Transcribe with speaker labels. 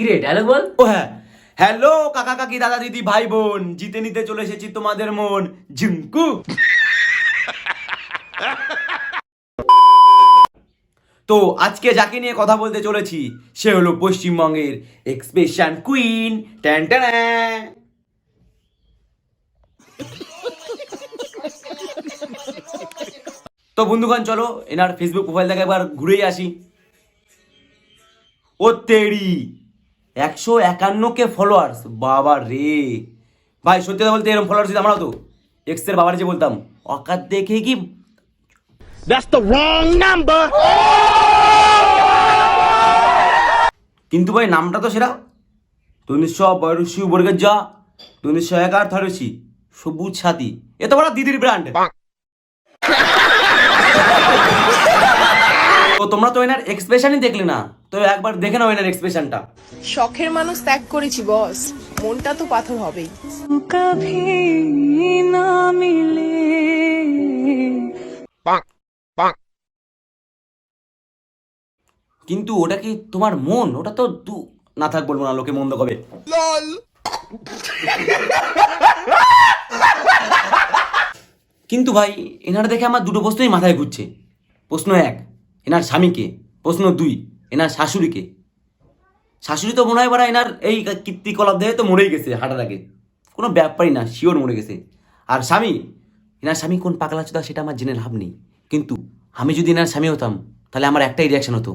Speaker 1: কিরে ডায়লগ বল।
Speaker 2: ও হ্যাঁ। হ্যালো কাকা, কাকি, দাদা, দিদি ভাই বোন জিতে নিতে চলে এসেছি তোমাদের মন। ঝিঙ্কু। তো আজকে যাকে নিয়ে কথা বলতে চলেছি, সে হলো পশ্চিমবঙ্গের এক্সপ্রেশন কুইন ট্যান তো বন্ধুগণ, চলো, এনার ফেসবুক প্রোফাইল থেকে একবার ঘুরেই আসি। ও তেড়ি একশো একান্ন কে ফলোয়ার্স বাবা রে। ভাই সত্যি কথা বলতে এরকম ফলোয়ার্স দিতাম আমরাও তো এক্সের বাবার যে বলতাম অকাত দেখে কি
Speaker 3: That's the wrong number.
Speaker 2: কিন্তু ভাই নামটা তো সেরা। তনিশা বয়রসি বর্গের যা তনিশা একার থারসি সবুজ ছাতি। এ তো বড় দিদির ব্র্যান্ড তো তোমরা তো এনার এক্সপ্রেশনই দেখলে না। তো একবার দেখে নাও এনার এক্সপ্রেশনটা
Speaker 4: শখের মানুষ ত্যাগ করেছি বস মনটা তো পাথর হবেই।
Speaker 2: কিন্তু ওটা কি তোমার মন? ওটা তো দু না থাক বলব না লোকে মন্দ কবে কিন্তু ভাই এনার দেখে আমার দুটো প্রশ্নই মাথায় ঘুরছে। প্রশ্ন এক এনার স্বামীকে। প্রশ্ন দুই এনার শাশুড়িকে। শাশুড়ি তো মনে হয় বারা এনার এই কীর্তিকলাপ দেখে তো মরেই গেছে হাঁটাটাকে কোনো ব্যাপারই না শিওর মরে গেছে। আর স্বামী, এনার স্বামী কোন পাগলা চোদা সেটা আমার জেনে লাভ নেই। কিন্তু আমি যদি এনার স্বামী হতাম, তাহলে আমার একটাই রিয়াকশন হতো।